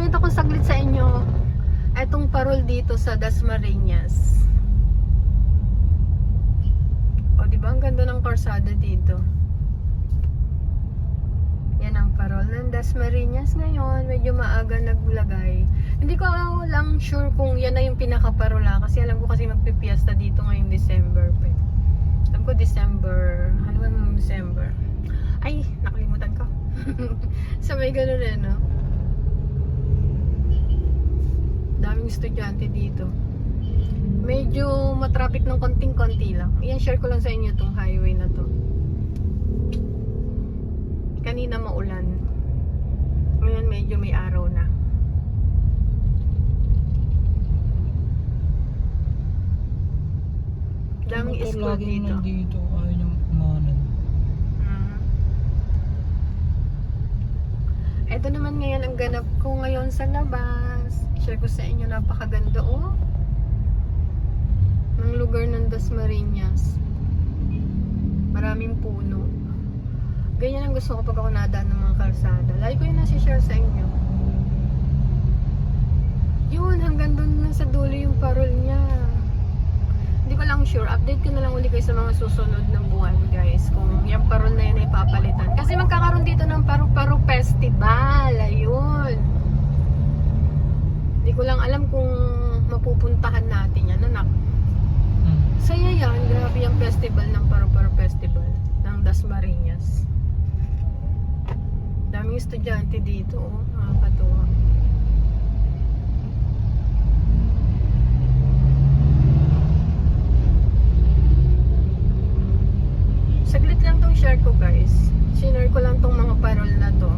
guys, pakita ko saglit sa inyo etong parol dito sa Dasmariñas. O, di ba? Ang ganda ng karsada dito. Yan ang parol ng Dasmariñas ngayon. Medyo maaga naglagay. Hindi ko lang sure kung yan na yung pinakaparola kasi alam ko kasi magpipiesta dito ngayong December pa. eh. Alam ko December. Ano ba December? Ay, nakalimutan ko. sa may ganun eh, no? Daming estudyante dito. Medyo matraffic ng konting-konti lang. Iyan, share ko lang sa inyo tong highway na to. Kanina maulan. Ngayon medyo may araw na. Daming school laging dito. Ito naman ngayon ang ganap ko ngayon sa labas. Share ko sa inyo, napakaganda oh. Ng lugar ng Dasmariñas. Maraming puno. Ganyan ang gusto ko pag ako nadaan ng mga kalsada. Lagi ko yun nasi-share sa inyo. Yun, hanggang doon na sa dulo yung parol niya. Hindi ko lang sure. Update ko na lang uli kayo sa mga susunod ng buwan, guys. Kung yung parol na yun ay papalitan. Kasi magkakaroon dito ng Paru-Paru Festival. Ayun. Hindi ko lang alam kung mapupuntahan natin yan, anak. Hmm. Saya yan. Grabe yung festival ng Paru-Paru Festival ng Dasmariñas. Daming estudyante dito, oh. Nakakatuwa. Saglit lang tong share ko guys. Sinare ko lang tong mga parol na to.